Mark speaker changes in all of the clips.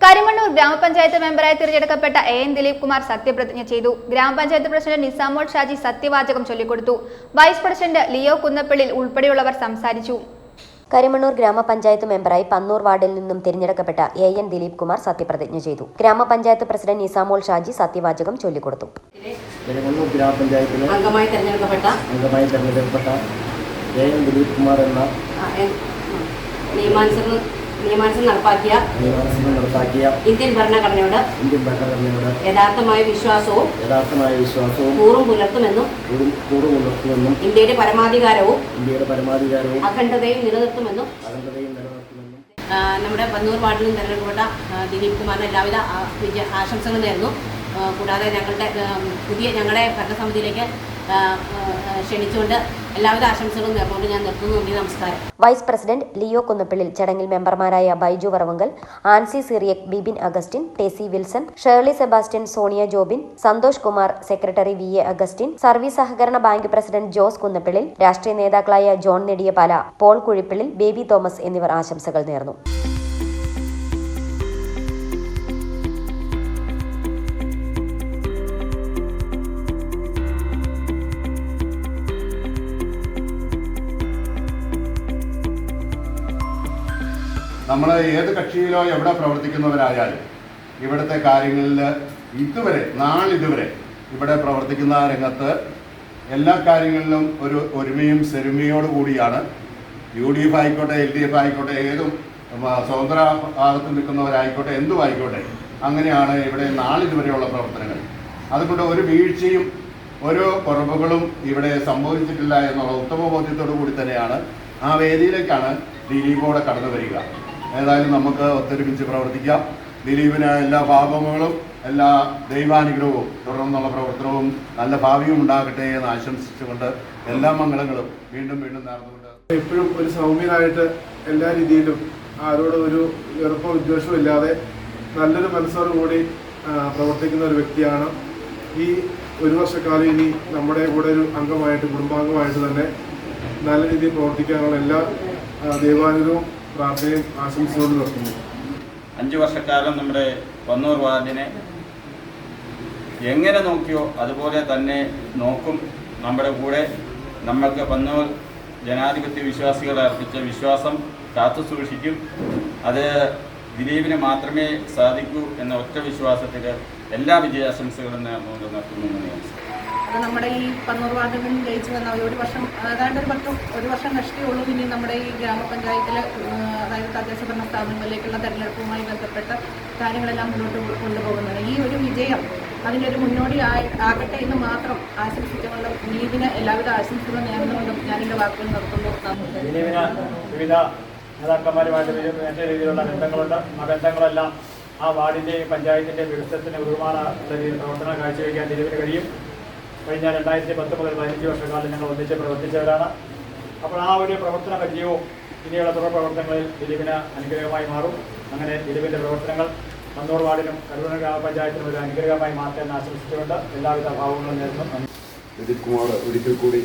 Speaker 1: കരിമണ്ണൂർ ഗ്രാമപഞ്ചായത്ത് മെമ്പറായി തിരഞ്ഞെടുക്കപ്പെട്ട A N Dileep Kumar സത്യപ്രതിജ്ഞ ചെയ്തു. ഗ്രാമപഞ്ചായത്ത് പ്രസിഡന്റ് നിസാമോൾ ഷാജി സത്യവാചകം ചൊല്ലിക്കൊടുത്തു. വൈസ് പ്രസിഡന്റ് ലിയോ കുന്നപ്പള്ളിൽ ഉൾപ്പെടെയുള്ളവർ സംസാരിച്ചു.
Speaker 2: കരിമണ്ണൂർ ഗ്രാമപഞ്ചായത്ത് മെമ്പറായി പന്നൂർ വാർഡിൽ നിന്നും തിരഞ്ഞെടുക്കപ്പെട്ട എ എൻ ദിലീപ് കുമാർ സത്യപ്രതിജ്ഞ ചെയ്തു. ഗ്രാമപഞ്ചായത്ത് പ്രസിഡന്റ് നിസാമോൾ ഷാജി സത്യവാചകം ചൊല്ലിക്കൊടുത്തു.
Speaker 3: പെരുമണ്ണൂർ ഗ്രാമപഞ്ചായത്തിലെ
Speaker 4: അംഗമായി തിരഞ്ഞെടുക്കപ്പെട്ട
Speaker 3: അംഗമായി തെരഞ്ഞെടുക്കപ്പെട്ട എ എൻ ദിലീപ് കുമാർ എന്ന
Speaker 4: ആ, എൻ- ഉം, നിയമാനുസരണം നിയമാനുസരണം നടപ്പാക്കിയ
Speaker 3: നടപ്പാക്കിയ
Speaker 4: ഇന്ത്യൻ ഭരണഘടനയോട്
Speaker 3: ഇന്ത്യൻ ഭരണഘടനയോട്
Speaker 4: യഥാർത്ഥമായ വിശ്വാസവും
Speaker 3: യഥാർത്ഥമായ വിശ്വാസവും
Speaker 4: കൂറും പുലർത്തുമെന്നും
Speaker 3: കൂറും പുലർത്തുമെന്നും
Speaker 4: ഇന്ത്യയുടെ പരമാധികാരവും
Speaker 3: ഇന്ത്യയുടെ പരമാധികാരവും
Speaker 4: അഖണ്ഡതയും നിലനിർത്തുമെന്നും
Speaker 3: അഖണ്ഡതയും നിലനിർത്തുമെന്നും
Speaker 4: നമ്മുടെ പന്നൂർ വാർഡിൽ തെരഞ്ഞെടുക്കപ്പെട്ട ദിലീപ് കുമാറിന് എല്ലാവിധ ആശംസകളും നേരുന്നു. ആശംസകൾ നേർന്നു ആ, കൂടാതെ ഞങ്ങളുടെ പുതിയ ഞങ്ങളെ ഭരണസമിതിയിലേക്ക് ക്ഷണിച്ചുകൊണ്ട് എല്ലാവിധ ആശംസകളും നേർന്നുകൊണ്ട് ഞാൻ നിർത്തുന്നു. നന്ദി നമസ്കാരം.
Speaker 2: വൈസ് പ്രസിഡന്റ് ലിയോ കുന്നപ്പിള്ളിൽ ചടങ്ങിൽ മെമ്പർമാരായ Baiju Varavankal Ancy Cyriac Bibin Augustine Tessy Wilson Shirley Sebastian Sonia Jobin Santhosh Kumar secretary V A Augustine service സഹകരണ ബാങ്ക് പ്രസിഡന്റ് ജോസ് കുന്നപ്പിള്ളിൽ രാഷ്ട്രീയ നേതാക്കളായ John Nediyapala Paul Kuzhippillil baby Thomas എന്നിവർ ആശംസകൾ നേർന്നു.
Speaker 5: നമ്മൾ ഏത് കക്ഷിയിലോ എവിടെ പ്രവർത്തിക്കുന്നവരായാലും ഇവിടുത്തെ കാര്യങ്ങളിൽ ഇതുവരെ നാളിതുവരെ ഇവിടെ പ്രവർത്തിക്കുന്ന രംഗത്ത് എല്ലാ കാര്യങ്ങളിലും ഒരു ഒരുമയും സെരുമയോട് കൂടിയാണ്. യു ഡി എഫ് ആയിക്കോട്ടെ എൽ ഡി എഫ് ആയിക്കോട്ടെ ഏതും സ്വതന്ത്ര ഭാഗത്ത് നിൽക്കുന്നവരായിക്കോട്ടെ എന്തും ആയിക്കോട്ടെ അങ്ങനെയാണ് ഇവിടെ നാളിതുവരെയുള്ള പ്രവർത്തനങ്ങൾ. അതുകൊണ്ട് ഒരു വീഴ്ചയും ഒരു കുറവുകളും ഇവിടെ സംഭവിച്ചിട്ടില്ല എന്നുള്ള ഉത്തമ ബോധ്യത്തോടു കൂടി തന്നെയാണ് ആ വേദിയിലേക്കാണ് ദിലീപോടെ കടന്നു വരിക. ഏതായാലും നമുക്ക് ഒത്തൊരുമിച്ച് പ്രവർത്തിക്കാം. ദിലീപിന് എല്ലാ ഭാഗങ്ങളും എല്ലാ ദൈവാനുഗ്രഹവും തുടർന്നുള്ള പ്രവർത്തനവും നല്ല ഭാവിയും ഉണ്ടാകട്ടെ എന്ന് ആശംസിച്ചുകൊണ്ട് എല്ലാ മംഗളങ്ങളും വീണ്ടും വീണ്ടും നേർന്നുകൊണ്ട്.
Speaker 6: എപ്പോഴും ഒരു സൗമ്യനായിട്ട് എല്ലാ രീതിയിലും ആരോടും ഒരു വെറുപ്പോ വിദ്വേഷവും ഇല്ലാതെ നല്ലൊരു മനസ്സോടുകൂടി പ്രവർത്തിക്കുന്ന ഒരു വ്യക്തിയാണ്. ഈ ഒരു വർഷക്കാലം ഇനി നമ്മുടെ കൂടെ ഒരു അംഗമായിട്ട് കുടുംബാംഗമായിട്ട് തന്നെ നല്ല രീതിയിൽ പ്രവർത്തിക്കാനുള്ള എല്ലാ ദൈവാനുഗ്രഹവും പ്രാർത്ഥനയും ആശംസയോട് നിർത്തുന്നു.
Speaker 7: അഞ്ച് വർഷക്കാലം നമ്മുടെ വന്നൂർ വാർഡിനെ എങ്ങനെ നോക്കിയോ അതുപോലെ തന്നെ നോക്കും നമ്മുടെ കൂടെ നമ്മൾക്ക് വന്നൂർ ജനാധിപത്യ വിശ്വാസികൾ അർപ്പിച്ച വിശ്വാസം കാത്തു സൂക്ഷിക്കും. അത് ദിലീപിന് മാത്രമേ സാധിക്കൂ എന്ന ഒറ്റ വിശ്വാസത്തിൽ എല്ലാ വിജയാശംസകളും നേർന്നുകൊണ്ട് നടത്തുന്നു ഞാൻ
Speaker 8: അത് നമ്മുടെ ഈ പന്നൂർ നിന്ന് ജയിച്ചു വന്ന ഒരു വർഷം ഏതാണ്ട് ഒരു പത്ത് ഒരു വർഷം നഷ്ടേ ഉള്ളൂ നമ്മുടെ ഈ ഗ്രാമപഞ്ചായത്തിൽ അതായത് തദ്ദേശ ഭരണ സ്ഥാപനങ്ങളിലേക്കുള്ള തെരഞ്ഞെടുപ്പുമായി ബന്ധപ്പെട്ട കാര്യങ്ങളെല്ലാം മുന്നോട്ട് കൊണ്ടുപോകുന്നത്. ഈ ഒരു വിജയം അതിന്റെ ഒരു മുന്നോടി ആകട്ടെ എന്ന് മാത്രം ആശംസിച്ചുകൊണ്ട് ലീവിന് എല്ലാവിധ ആശംസകളും നേർന്നുകൊണ്ടും എന്റെ വാക്കുകൾ നിർത്തുന്നു.
Speaker 9: വിവിധ രീതിയിലുള്ള ആ ആ വാർഡിന്റെയും പഞ്ചായത്തിന്റെയും വികസനത്തിന് രീതിയിൽ പ്രവർത്തനം കാഴ്ചവെക്കാൻ ദിലീപിന് കഴിയും. കഴിഞ്ഞ രണ്ടായിരത്തി പത്ത് മുതൽ പതിനഞ്ച് വർഷക്കാലം ഞങ്ങൾ ഒന്നിച്ച് പ്രവർത്തിച്ചവരാണ്. അപ്പോൾ ആ ഒരു പ്രവർത്തന പരിചയവും ഇനിയുള്ള തുടർ പ്രവർത്തനങ്ങളിൽ ദിലീപിന് അനുഗ്രഹമായി മാറും. അങ്ങനെ ദിലീപിന്റെ പ്രവർത്തനങ്ങൾ കണ്ണൂർ വാർഡിനും കരുവണ ഗ്രാമപഞ്ചായത്തിനും ഒരു അനുഗ്രഹമായി മാറ്റാൻ ആശംസിച്ചുകൊണ്ട് എല്ലാവിധ ഭാവങ്ങളും നേരുന്നു.
Speaker 10: ദിലീപ് കുമാർ ഒരിക്കൽ കൂടി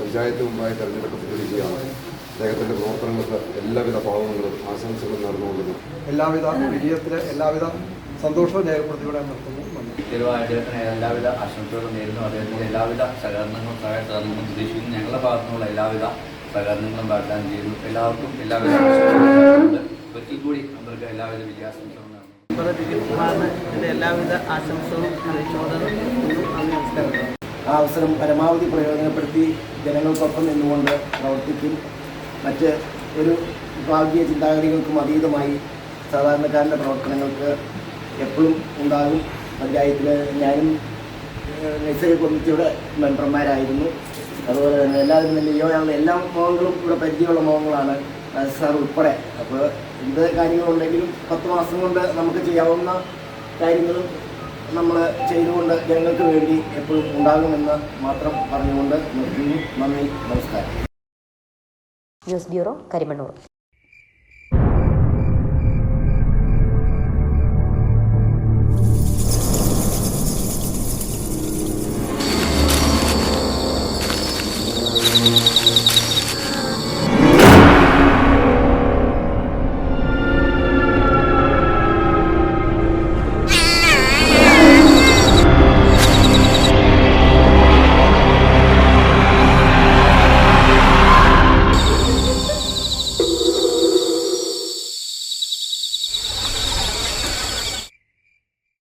Speaker 10: പഞ്ചായത്ത് മുമ്പായി തെരഞ്ഞെടുക്കപ്പെട്ടിരിക്കുകയാണ്. അദ്ദേഹത്തിന്റെ പ്രവർത്തനങ്ങൾക്ക് എല്ലാവിധ ഭാവങ്ങളും ആശംസകളും നേർന്നുകൊള്ളുന്നു
Speaker 6: എല്ലാവിധ വിജയത്തിലെ എല്ലാവിധ സന്തോഷവും രേഖപ്പെടുത്തിവിടെ നിർത്തുന്നു.
Speaker 11: എല്ലാവിധ ആശംസകളും നേരുന്നു. അദ്ദേഹത്തിന്റെ എല്ലാവിധ സഹകരണങ്ങളും സഹായ സഹകരണങ്ങളും പ്രതീക്ഷിക്കുന്നു ഞങ്ങളുടെ ഭാഗത്തുനിന്നുള്ള എല്ലാവിധ സഹകരണങ്ങളും വാഗ്ദാനം ചെയ്യുന്നു. എല്ലാവർക്കും എല്ലാവിധ ഒറ്റ ഒരിക്കൽ കൂടി അവർക്ക് എല്ലാവിധ വിജയാശംസകളും
Speaker 8: എല്ലാവിധ ആശംസകളും നമസ്കാരം
Speaker 3: ആ അവസരം പരമാവധി പ്രയോജനപ്പെടുത്തി ജനങ്ങൾക്കൊപ്പം നിന്നുകൊണ്ട് പ്രവർത്തിക്കും. മറ്റ് ഒരു വിഭാഗീയ ചിന്താഗതികൾക്കും അതീതമായി സാധാരണക്കാരന്റെ പ്രവർത്തനങ്ങൾക്ക് എപ്പോഴും ഉണ്ടാകും. പഞ്ചായത്തിൽ ഞാനും നഴ്സറി കമ്മിറ്റിയുടെ മെമ്പർമാരായിരുന്നു. അതുപോലെ തന്നെ എല്ലാവരും ലിയോയാണ് എല്ലാ മോഹങ്ങളും ഇവിടെ പരിചയമുള്ള മോഹങ്ങളാണ് സാർ ഉൾപ്പെടെ. അപ്പോൾ എന്ത് കാര്യങ്ങളുണ്ടെങ്കിലും പത്ത് മാസം കൊണ്ട് നമുക്ക് ചെയ്യാവുന്ന കാര്യങ്ങളും നമ്മൾ ചെയ്തുകൊണ്ട് ജനങ്ങൾക്ക് വേണ്ടി എപ്പോഴും ഉണ്ടാകുമെന്ന് മാത്രം പറഞ്ഞുകൊണ്ട് നിർത്തുന്നു. നന്ദി നമസ്കാരം.
Speaker 2: News bureau Karimannoor.